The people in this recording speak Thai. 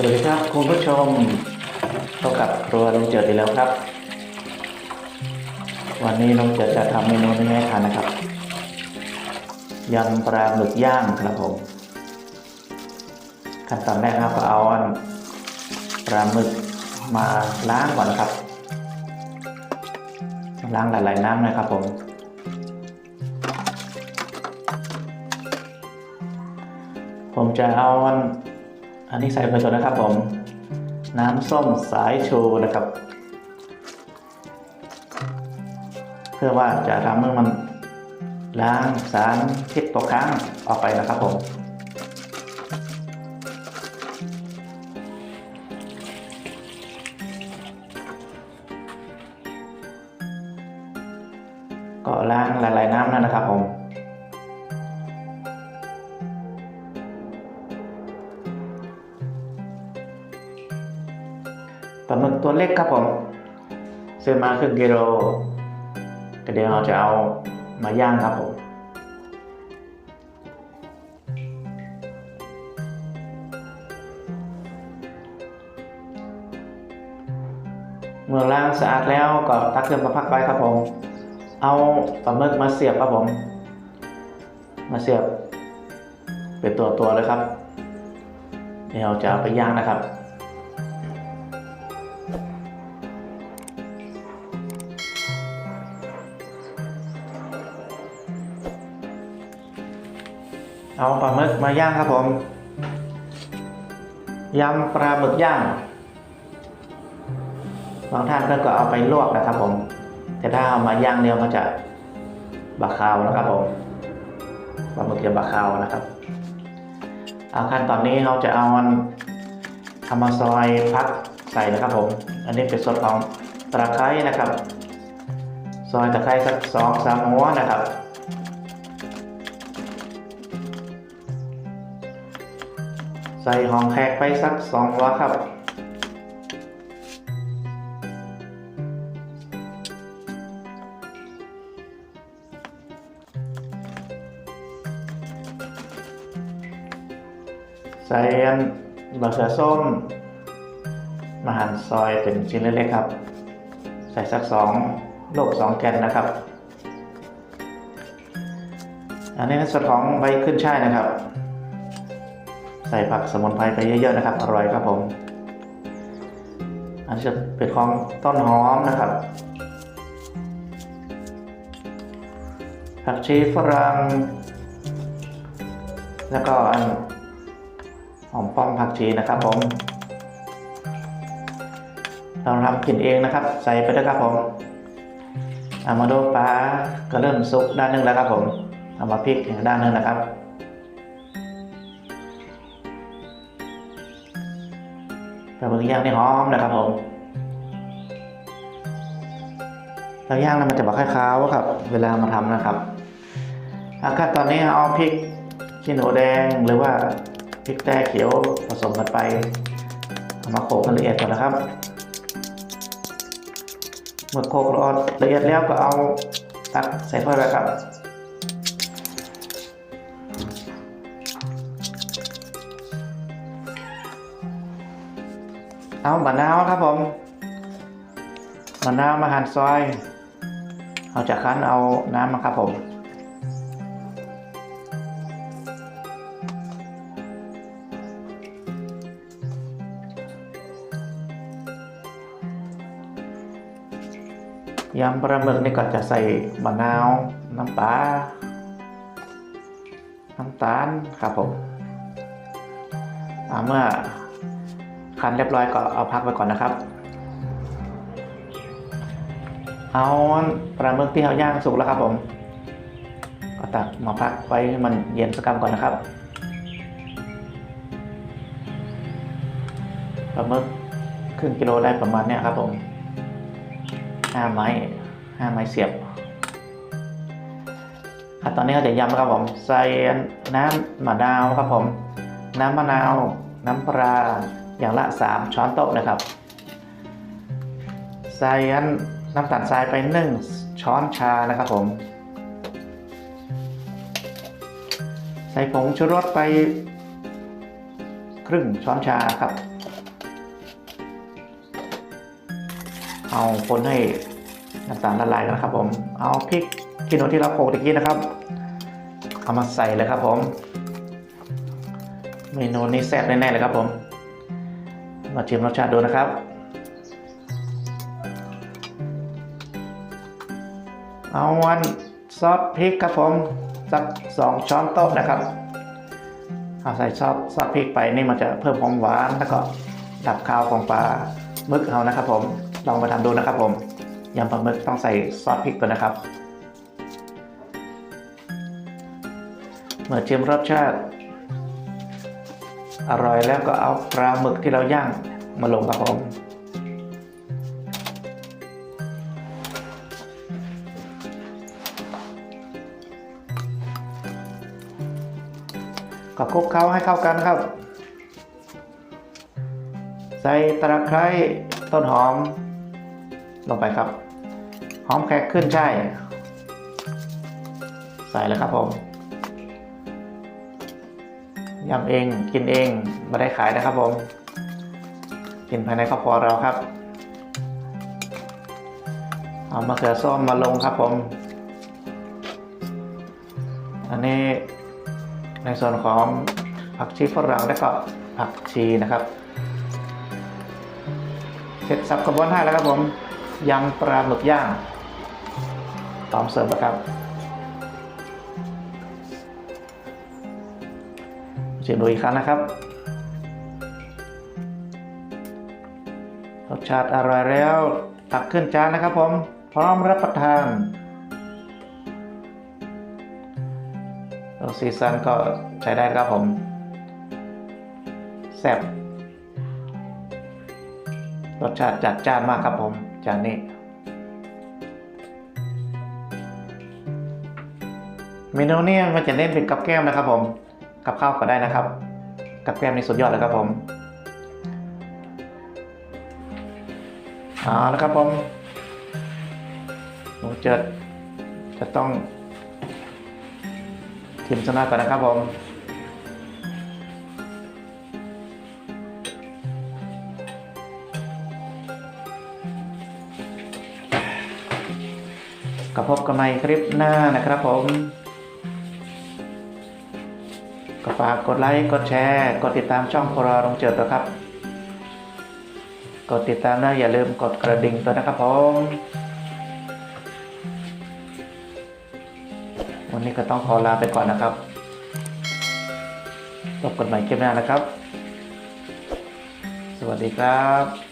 สวัสดีครับคุณผู้ชมพบกับครัวลุงเจิดอีกแล้วครับ วันนี้ลุงเจิดจะทำเมนูนี้ให้ทานนะครับยำปลาหมึกย่างครับผม ขั้นตอนแรกครับก็เอาปลาหมึกมาล้างก่อนครับล้างหลายๆน้ำนะครับผมผมจะเอา อันนี้ใส่ไปก่อนนะครับผม น้ำส้มสายชูนะครับ เพื่อว่าจะทำให้มันล้างสารพิษตกค้างออกไปนะครับผมก็ล้างหลายๆน้ำนั่นนะครับผม เล็กครับผมซื้อมาครึ่งกิโลก็เดี๋ยวเราจะเอามาย่างครับผมเมื่อล้างสะอาดแล้วก็ตักขึ้นมาพักไว้ครับผม เอาปลาหมึกมาเสียบครับผม มาเสียบเป็นตัวตัวๆเลยครับเดี๋ยวเราจะเอาไปย่างนะครับ เอาปลาหมึกมาย่างครับผมยำปลาหมึกย่างบางท่านก็เอาไปลวกนะครับผม แต่ถ้าเอามาย่างเนี่ยมันจะบะคาวนะครับผมปลาหมึกจะบะคาวนะครับเอาขั้นตอนนี้เราจะเอามันทำมาซอยพักใส่นะครับผม อันนี้เป็นส่วนของตะไคร้นะครับ ซอยตะไคร้สักสองสามหัวนะครับ ใส่หอมแขกไปสักสองหัวครับ ใส่อันบะเขือส้มมาหั่นซอยเป็นชิ้นเล็กๆครับ ใส่สักสองลูกสองแกนนะครับ อันนี้ในส่วนของใบขึ้นช่ายนะครับ ใส่ผักสมุนไพรไปเยอะๆนะครับ อร่อยครับผม อันนี้จะเป็นของต้นหอมนะครับ ผักชีฝรั่ง แล้วก็อันหอมป้อมผักชีนะครับผม เราทำกินเองนะครับ ใส่ไปด้วยครับผมเอามาดูปลาก็เริ่มสุกด้านหนึงแล้วครับผม เอามาพลิกอีกด้านหนึงนะครับ ปลาหมึกย่างนี่หอมนะครับผมเราย่างแล้วมันจะบอกคล้ายๆครับ เวลามาทำนะครับอาขั้นตอนนี้เอาพริกขี้หนูแดงหรือว่าพริกแต้เขียวผสมกันไปเอามาโขลกละเอียดก่อนนะครับ เมื่อโขลกละเอียดแล้วก็เอาตักใส่ถ้วยไปครับ เอามะนาวครับผมมะนาวมาหั่นซอย เอาจากคั้นเอาน้ำมาครับผมยำปลาหมึกนี่ก็จะใส่มะนาว น้ำปลา น้ำตาลครับผมอาเมื่อ คันเรียบร้อยก็เอาพักไว้ก่อนนะครับ เอาปลาหมึกที่เราย่างสุกแล้วครับผม ก็ตักมาพักไว้ให้มันเย็นสักกำก่อนนะครับปลาหมึกครึ่งกิโลได้ประมาณเนี้ยครับผมห้าไม้ห้าไม้เสียบขั้นตอนนี้เราจะยำครับผมใส่น้ำมะนาวครับผม น้ำมะนาว น้ำปลา อย่างละ 3 ช้อนโต๊ะนะครับใส่น้ำตาลทรายไป 1 ช้อนชานะครับผม ใส่ผงชูรสไปครึ่งช้อนชาครับ เอาคนให้น้ำตาลละลายกันนะครับผม เอาพริกขี้หนูที่เราโขกตะกี้นะครับ เอามาใส่เลยครับผม เมนูนี้แซ่บแน่ๆเลยครับผม มาชิมรสชาติดูนะครับ เอาวันซอสพริกครับผมสักสองช้อนโต๊ะนะครับเอาใส่ซอสซอสพริกไปนี่มันจะเพิ่มความหวานแล้วก็ดับคาวของปลาหมึกเอานะครับ ผมลองมาทำดูนะครับ ผมยำปลาหมึกต้องใส่ซอสพริกก่อนนะครับ เมื่อชิมรสชาติอร่อยแล้วก็เอาปลาหมึกที่เราย่าง มาลงครับผมก็คลุกเคล้าให้เข้ากันครับ ใส่ตะไคร้ต้นหอม ลงไปครับ หอมแขกขึ้นใช่ ใส่เลยครับผมยำเองกินเองไม่ได้ขายนะครับผม กินภายในครอบครัวเราครับ เอามะเขือส้มมาลงครับผม อันนี้ในส่วนของผักชีฝรั่งและก็ผักชีนะครับ เสร็จสับกระบวนท่าแล้วครับผมยำปลาหมึกย่างพร้อมเสิร์ฟแล้วครับชิมดูอีกครั้งนะครับ รสชาติอร่อยแล้ว ตักขึ้นจานนะครับผม พร้อมรับประทานแล้วซีซันก็ใช้ได้ครับผมแซ่บรสชาติจัดจ้านมากครับผมจานนี้ เมนูนี้มันจะเน้นเป็นกับแก้มนะครับผม กับข้าวก็ได้นะครับ กับแก้มนี่สุดยอดเลยครับผม เอาแล้วครับผมหนูจะจะต้องทีมชนะก่อนนะครับผมก็พบกันใหม่คลิปหน้านะครับผม ก็ฝากกดไลค์ กดแชร์ กดติดตามช่องพรลงเจิดตัวครับ กดติดตามนะอย่าลืมกดกระดิ่งตัวนะครับผมวันนี้ก็ต้องขอลาไปก่อนนะครับพบกันใหม่คลิปหน้านะครับ สวัสดีครับ